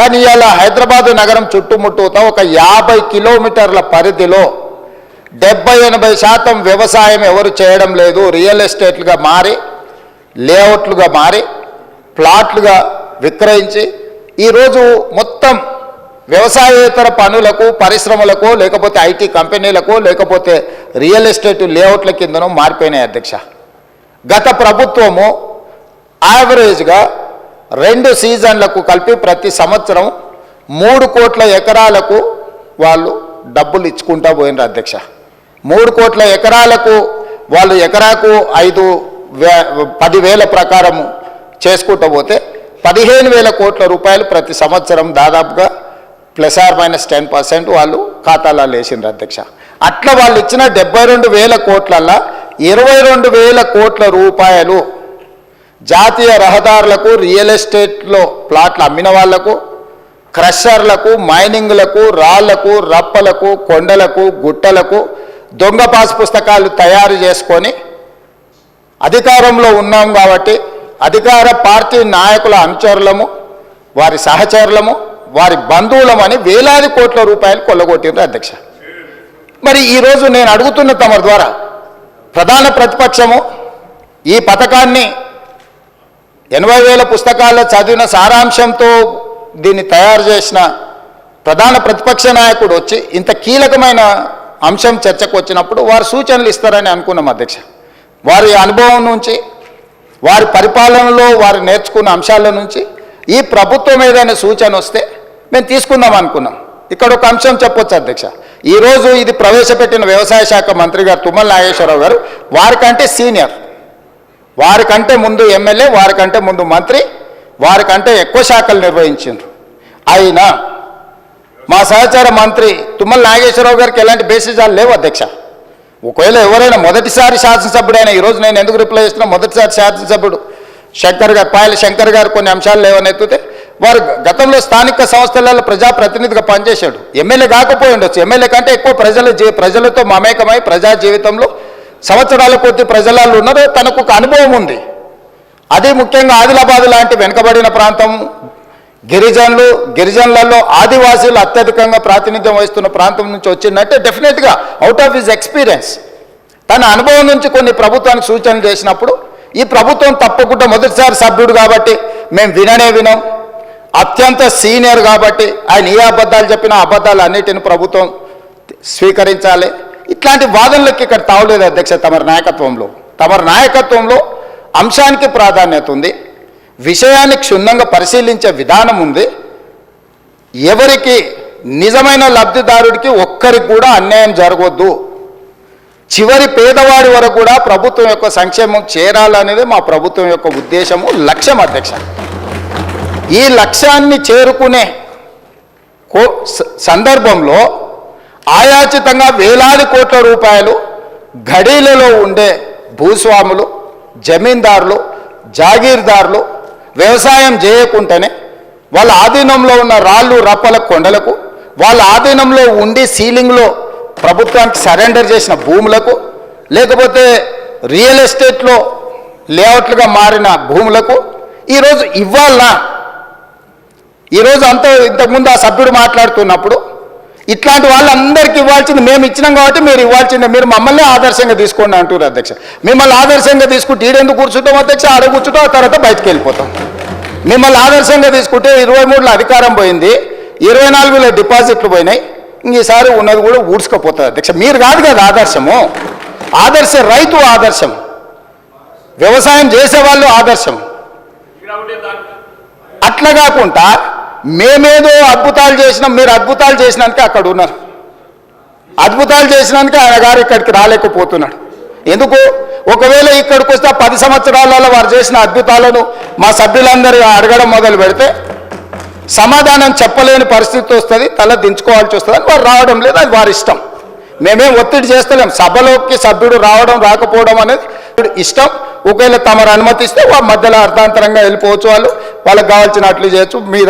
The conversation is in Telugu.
కానీ ఇలా హైదరాబాదు నగరం చుట్టుముట్టుతో ఒక యాభై కిలోమీటర్ల పరిధిలో డెబ్బై ఎనభై శాతం వ్యవసాయం ఎవరు చేయడం లేదు. రియల్ ఎస్టేట్లుగా మారి లేఅవుట్లుగా మారి ప్లాట్లుగా విక్రయించి ఈరోజు మొత్తం వ్యవసాయేతర పనులకు పరిశ్రమలకు లేకపోతే ఐటీ కంపెనీలకు లేకపోతే రియల్ ఎస్టేట్ లేఅవుట్ల కిందనో మారిపోయినాయి అధ్యక్ష. గత ప్రభుత్వము యావరేజ్గా రెండు సీజన్లకు కలిపి ప్రతి సంవత్సరం మూడు కోట్ల ఎకరాలకు వాళ్ళు డబ్బులు ఇచ్చుకుంటా పోయినారు అధ్యక్ష. మూడు కోట్ల ఎకరాలకు వాళ్ళు ఎకరాకు ఐదు వే పదివేల ప్రకారము చేసుకుంటూ పోతే పదిహేను వేల కోట్ల రూపాయలు ప్రతి సంవత్సరం దాదాపుగా plus or minus ten percent వాళ్ళు ఖాతాలో లేచిండ్రు అధ్యక్ష. అట్లా వాళ్ళు ఇచ్చిన డెబ్బై రెండు వేల కోట్లల్లో ఇరవై రెండు వేల కోట్ల రూపాయలు జాతీయ రహదారులకు రియల్ ఎస్టేట్లో ప్లాట్లు అమ్మిన వాళ్ళకు క్రషర్లకు మైనింగ్లకు రాళ్ళకు రప్పలకు కొండలకు గుట్టలకు దొంగ పాస్ పుస్తకాలు తయారు చేసుకొని అధికారంలో ఉన్నాం కాబట్టి అధికార పార్టీ నాయకుల అనుచరులము వారి సహచరులము వారి బంధువులమని వేలాది కోట్ల రూపాయలు కొల్లగొట్టిండ్రు అధ్యక్ష. మరి ఈరోజు నేను అడుగుతున్న తమ ద్వారా ప్రధాన ప్రతిపక్షము ఈ పథకాన్ని ఎనభై వేల పుస్తకాల్లో చదివిన సారాంశంతో దీన్ని తయారు చేసిన ప్రధాన ప్రతిపక్ష నాయకుడు వచ్చి ఇంత కీలకమైన అంశం చర్చకు వచ్చినప్పుడు వారు సూచనలు ఇస్తారని అనుకున్నాం అధ్యక్ష. వారి అనుభవం నుంచి వారి పరిపాలనలో వారు నేర్చుకున్న అంశాల నుంచి ఈ ప్రభుత్వం ఏదైనా సూచన వస్తే మేము తీసుకుందాం అనుకున్నాం. ఇక్కడ ఒక అంశం చెప్పొచ్చు అధ్యక్ష. ఈరోజు ఇది ప్రవేశపెట్టిన వ్యవసాయ శాఖ మంత్రి గారు తుమ్మల నాగేశ్వరరావు గారు వారికంటే సీనియర్. వారికంటే ముందు ఎమ్మెల్యే వారికంటే ముందు మంత్రి వారికంటే ఎక్కువ శాఖలు నిర్వహించారు అయినా మా సహచార మంత్రి తుమ్మల నాగేశ్వరరావు గారికి ఎలాంటి బేసిజాలు లేవు అధ్యక్ష. ఒకవేళ ఎవరైనా మొదటిసారి శాసనసభ్యుడైనా ఈరోజు నేను ఎందుకు రిప్లై చేస్తున్నా? మొదటిసారి శాసనసభ్యుడు శంకర్ గారు పాయల శంకర్ గారు కొన్ని అంశాలు లేవనెత్తితే వారు గతంలో స్థానిక సంస్థలలో ప్రజాప్రతినిధిగా పనిచేశాడు. ఎమ్మెల్యే కాకపోయి ఉండొచ్చు. ఎమ్మెల్యే కంటే ఎక్కువ ప్రజల ప్రజలతో మమేకమై ప్రజా జీవితంలో సంవత్సరాల కొద్ది ప్రజలలో ఉన్నారు తనకు ఒక అనుభవం ఉంది. అది ముఖ్యంగా ఆదిలాబాద్ లాంటి వెనుకబడిన ప్రాంతం గిరిజనులు గిరిజనులలో ఆదివాసీలు అత్యధికంగా ప్రాతినిధ్యం వహిస్తున్న ప్రాంతం నుంచి వచ్చిందంటే డెఫినెట్గా అవుట్ ఆఫ్ హిజ్ ఎక్స్పీరియన్స్. తన అనుభవం నుంచి కొన్ని ప్రభుత్వానికి సూచనలు చేసినప్పుడు ఈ ప్రభుత్వం తప్పకుండా మొదటిసారి సభ్యుడు కాబట్టి మేము విననే వినం. అత్యంత సీనియర్ కాబట్టి ఆయన ఏ అబద్ధాలు చెప్పినా అబద్ధాలు అన్నిటిని ప్రభుత్వం స్వీకరించాలి. ఇట్లాంటి వాదనలకు ఇక్కడ తావలేదు అధ్యక్ష తమరి నాయకత్వంలో. తమరి నాయకత్వంలో అంశానికి ప్రాధాన్యత ఉంది. విషయాన్ని క్షుణ్ణంగా పరిశీలించే విధానం ఉంది. ఎవరికి నిజమైన లబ్ధిదారుడికి ఒక్కరికి కూడా అన్యాయం జరగవద్దు చివరి పేదవాడి వరకు కూడా ప్రభుత్వం యొక్క సంక్షేమం చేరాలనేది మా ప్రభుత్వం యొక్క ఉద్దేశము లక్ష్యం అధ్యక్ష. ఈ లక్ష్యాన్ని చేరుకునే కో స- సందర్భంలో ఆయాచితంగా వేలాది కోట్ల రూపాయలు గడీలలో ఉండే భూస్వాములు జమీందారులు జాగీర్దారులు వ్యవసాయం చేయకుండానే వాళ్ళ ఆధీనంలో ఉన్న రాళ్ళు రప్పల కొండలకు వాళ్ళ ఆధీనంలో ఉండి సీలింగ్లో ప్రభుత్వానికి సరెండర్ చేసిన భూములకు లేకపోతే రియల్ ఎస్టేట్లో లేఅవుట్లుగా మారిన భూములకు ఈరోజు ఇవ్వాలనా ఈరోజు అంత ఇంతకుముందు ఆ సభ్యుడు మాట్లాడుతున్నప్పుడు ఇట్లాంటి వాళ్ళందరికీ ఇవ్వాల్సింది మేము ఇచ్చినాం కాబట్టి మీరు ఇవ్వాల్సిందే. మీరు మమ్మల్ని ఆదర్శంగా తీసుకోండి అంటారు అధ్యక్ష. మిమ్మల్ని ఆదర్శంగా తీసుకుంటే ఈడెందుకు కూర్చుంటాం అధ్యక్ష? ఆడ కూర్చుంటాం ఆ తర్వాత బయటకు వెళ్ళిపోతాం. మిమ్మల్ని ఆదర్శంగా తీసుకుంటే ఇరవై మూడులో అధికారం పోయింది ఇరవై నాలుగులో డిపాజిట్లు పోయినాయి ఇంక ఈసారి ఉన్నది కూడా ఊడ్చుకపోతుంది అధ్యక్ష. మీరు కాదు కదా ఆదర్శము. ఆదర్శ రైతు ఆదర్శం. వ్యవసాయం చేసేవాళ్ళు ఆదర్శం. అట్లా కాకుండా మేమేదో అద్భుతాలు చేసినాం మీరు అద్భుతాలు చేసినాక అక్కడ ఉన్నారు. అద్భుతాలు చేసినాక ఆయన గారు ఇక్కడికి రాలేకపోతున్నాడు. ఎందుకు? ఒకవేళ ఇక్కడికి వస్తే పది సంవత్సరాలలో వారు చేసిన అద్భుతాలను మా సభ్యులందరూ అడగడం మొదలు పెడితే సమాధానం చెప్పలేని పరిస్థితి వస్తుంది తల దించుకోవాల్సి వస్తుంది అని వారు రావడం లేదు అది వారి ఇష్టం. మేమేం ఒత్తిడి చేస్తలేం. సభలోకి సభ్యుడు రావడం రాకపోవడం అనేది ఇష్టం. ఒకవేళ తమరు అనుమతిస్తే వాళ్ళ మధ్యలో అర్థాంతరంగా వెళ్ళిపోవచ్చు వాళ్ళు. వాళ్ళకి కావాల్సినట్లు చేయొచ్చు. మీరు